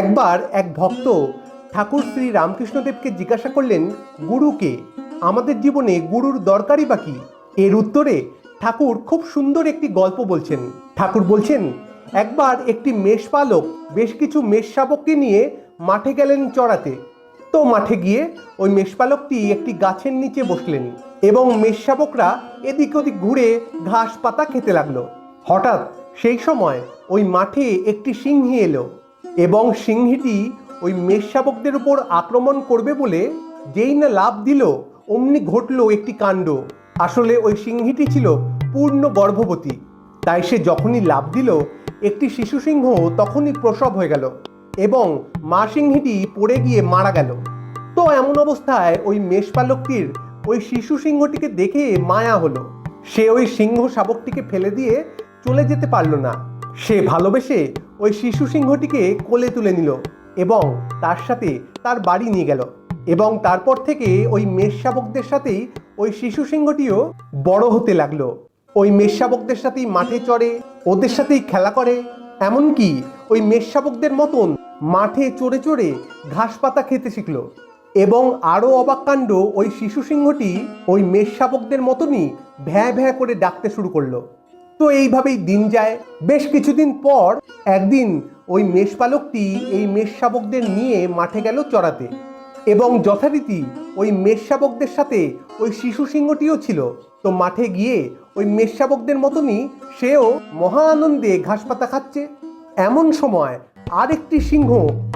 একবার এক ভক্ত ঠাকুর শ্রী রামকৃষ্ণদেবকে জিজ্ঞাসা করলেন গুরুকে আমাদের জীবনে গুরুর দরকারই বা কি? এর উত্তরে ঠাকুর খুব সুন্দর একটি গল্প বলছেন। ঠাকুর বলছেন, একবার একটি মেষপালক বেশ কিছু মেষ শাবককে নিয়ে মাঠে গেলেন চড়াতে। তো মাঠে গিয়ে ওই মেষপালকটি একটি গাছের নিচে বসলেন এবং মেষশাবকরা এদিক ওদিক ঘুরে ঘাস পাতা খেতে লাগল। হঠাৎ সেই সময় ওই মাঠে একটি সিংহী এলো। এবং সিংহীটি ওই মেষশাবকদের উপর আক্রমণ করবে বলে যেই না লাভ দিল, অমনি ঘটল একটি কাণ্ড। আসলে ওই সিংহীটি ছিল পূর্ণ গর্ভবতী। তাই সে যখনই লাভ দিল, একটি শিশু সিংহ তখনই প্রসব হয়ে গেল এবং মা সিংহীটি পড়ে গিয়ে মারা গেল। তো এমন অবস্থায় ওই মেষপালকটির ওই শিশু সিংহটিকে দেখে মায়া হলো। সে ওই সিংহ শাবকটিকে ফেলে দিয়ে চলে যেতে পারল না। সে ভালোবেসে ওই শিশু সিংহটিকে কোলে তুলে নিল এবং তার সাথে তার বাড়ি নিয়ে গেল এবং তারপর থেকে ওই মেষ শাবকদের সাথেই ওই শিশু সিংহটিও বড় হতে লাগল। ওই মেষ শাবকদের সাথেই মাঠে চড়ে, ওদের সাথেই খেলা করে, এমনকি ওই মেষ শাবকদের মতন মাঠে চড়ে চড়ে ঘাস পাতা খেতে শিখলো এবং আরও অবাক কাণ্ড ওই শিশু সিংহটি ওই মেষ শাবকদের মতনই ভ্যাঁ ভ্যাঁ করে ডাকতে শুরু করল। তো এইভাবেই দিন যায়। বেশ কিছুদিন পর একদিন ওই মেষপালকটি এই মেষ শাবকদের নিয়ে মাঠে গেল চড়াতে এবং যথারীতি ওই মেষ শাবকদের সাথে ওই শিশু সিংহটিও ছিল। তো মাঠে গিয়ে ওই মেষ শাবকদের মতনই সেও মহা আনন্দে ঘাস পাতা খাচ্ছে। এমন সময় আরেকটি সিংহ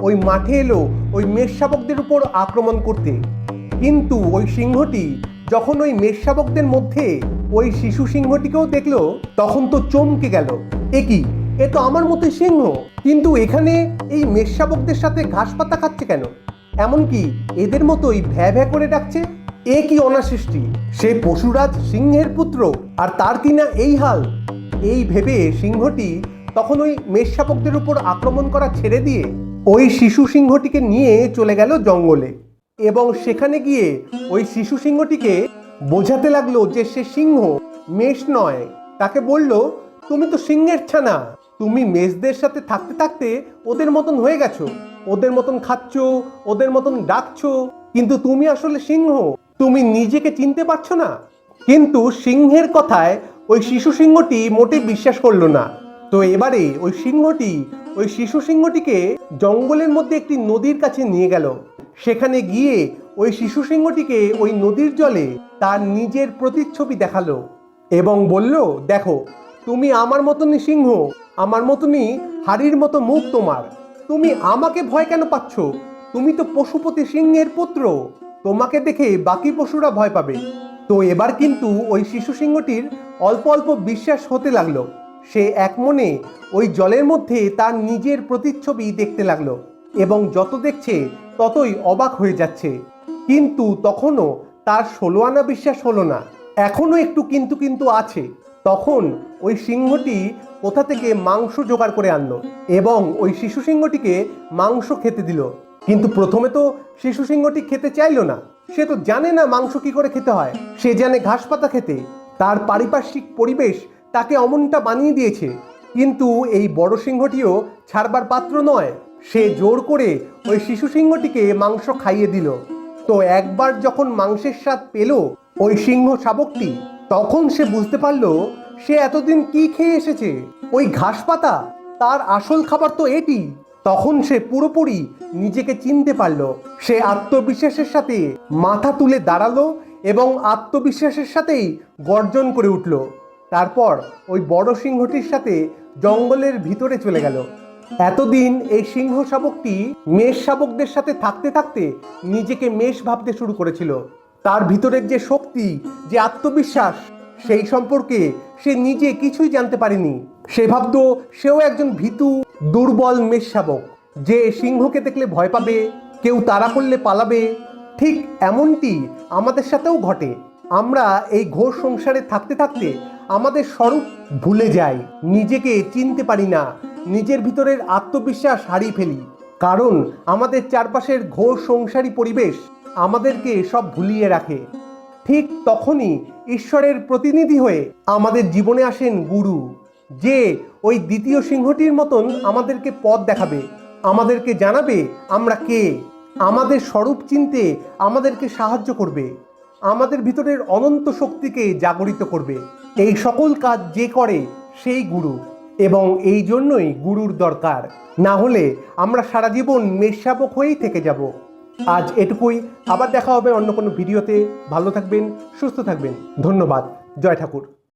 ওই মাঠে এলো ওই মেষ শাবকদের উপর আক্রমণ করতে। কিন্তু ওই সিংহটি যখন ওই মেষশাবকদের মধ্যে ওই শিশু সিংহটিকেও দেখল, তখন তো চমকে গেল। এ কি? এ তো আমার মতোই সিংহ। কিন্তু এখানে এই মেষশাবকদের সাথে ঘাস পাতা খাচ্ছে কেন? এমনকি এদের মতোই ভ্যা ভ্যা করে ডাকছে? এ কি অনাসৃষ্টি? সে পশুরাজ সিংহের পুত্র, আর তার কিনা এই হাল? এই ভেবে সিংহটি তখন ওই মেষশাবকদের উপর আক্রমণ করা ছেড়ে দিয়ে ওই শিশু সিংহটিকে নিয়ে চলে গেল জঙ্গলে। এবং সেখানে গিয়ে ওই শিশু সিংহটিকে বোঝাতে লাগল যে সে সিংহ, মেষ নয়। তাকে বলল, তুমি তো সিংহের ছানা। তুমি মেষদের সাথে থাকতে থাকতে ওদের মতন হয়ে গেছো। ওদের মতন খাচ্ছ, ওদের মতন ডাকছো। কিন্তু তুমি আসলে সিংহ। তুমি নিজেকে চিনতে পারছ না। কিন্তু সিংহের কথায় ওই শিশু সিংহটি মোটেই বিশ্বাস করল না। তো এবারে ওই সিংহটি, ওই শিশু সিংহটিকে জঙ্গলের মধ্যে একটি নদীর কাছে নিয়ে গেল। সেখানে গিয়ে ওই শিশু সিংহটিকে ওই নদীর জলে তার নিজের প্রতিচ্ছবি দেখাল এবং বলল, দেখো, তুমি আমার মতনই সিংহ, আমার মতনই হাড়ির মতো মুখ তোমার। তুমি আমাকে ভয় কেন পাচ্ছ? তুমি তো পশুপতি সিংহের পুত্র। তোমাকে দেখে বাকি পশুরা ভয় পাবে। তো এবার কিন্তু ওই শিশু সিংহটির অল্প অল্প বিশ্বাস হতে লাগল। সে এক মনে ওই জলের মধ্যে তার নিজের প্রতিচ্ছবি দেখতে লাগল এবং যত দেখছে ততই অবাক হয়ে যাচ্ছে। কিন্তু তখনও তার ষোলো আনা বিশ্বাস হলো না। এখনও একটু কিন্তু কিন্তু আছে। তখন ওই সিংহটি কোথা থেকে মাংস জোগাড় করে আনলো এবং ওই শিশু সিংহটিকে মাংস খেতে দিল। কিন্তু প্রথমে তো শিশু সিংহটি খেতে চাইলো না। সে তো জানে না মাংস কি করে খেতে হয়। সে জানে ঘাস পাতা খেতে। তার পারিপার্শ্বিক পরিবেশ তাকে অমনটা বানিয়ে দিয়েছে। কিন্তু এই বড় সিংহটিও ছাড়বার পাত্র নয়। সে জোর করে ওই শিশু সিংহটিকে মাংস খাইয়ে দিল। তো একবার যখন মাংসের স্বাদ পেল ওই সিংহ শাবকটি, তখন সে বুঝতে পারল সে এতদিন কি খেয়ে এসেছে। ওই ঘাস পাতা, তার আসল খাবার তো এটি। তখন সে পুরোপুরি নিজেকে চিনতে পারল। সে আত্মবিশ্বাসের সাথে মাথা তুলে দাঁড়াল এবং আত্মবিশ্বাসের সাথেই গর্জন করে উঠল। তারপর ওই বড় সিংহটির সাথে জঙ্গলের ভিতরে চলে গেল। এতদিন এই সিংহ শাবকটি মেষ শাবকদের সাথে থাকতে থাকতে নিজেকে মেষ ভাবতে শুরু করেছিল। তার ভিতরের যে শক্তি, যে আত্মবিশ্বাস, সেই সম্পর্কে সে নিজে কিছুই জানতে পারেনি। সে ভাবত সেও একজন ভীতু, দুর্বল মেষ শাবক। যে সিংহকে দেখলে ভয় পাবে, কেউ তাড়া করলে পালাবে, ঠিক এমনটি আমাদের সাথেও ঘটে। আমরা এই ঘোর সংসারে থাকতে থাকতে আমাদের স্বরূপ ভুলে যাই। নিজেকে চিনতে পারি না। নিজের ভিতরের আত্মবিশ্বাস হারিয়ে ফেলি। কারণ আমাদের চারপাশের ঘোর সংসারী পরিবেশ আমাদেরকে সব ভুলিয়ে রাখে। ঠিক তখনই ঈশ্বরের প্রতিনিধি হয়ে আমাদের জীবনে আসেন গুরু, যে ওই দ্বিতীয় সিংহটির মতন আমাদেরকে পথ দেখাবে। আমাদেরকে জানাবে আমরা কে। আমাদের স্বরূপ চিনতে আমাদেরকে সাহায্য করবে। আমাদের ভিতরের অনন্ত শক্তিকে জাগরিত করবে। এই সকল কাজ যে করে, সেই গুরু। এবং এই জন্যই গুরুর দরকার। না হলে আমরা সারা জীবন মেষশাবক হয়েই থেকে যাব। আজ এটুকুই। আবার দেখা হবে অন্য কোনো ভিডিওতে। ভালো থাকবেন, সুস্থ থাকবেন। ধন্যবাদ। জয় ঠাকুর।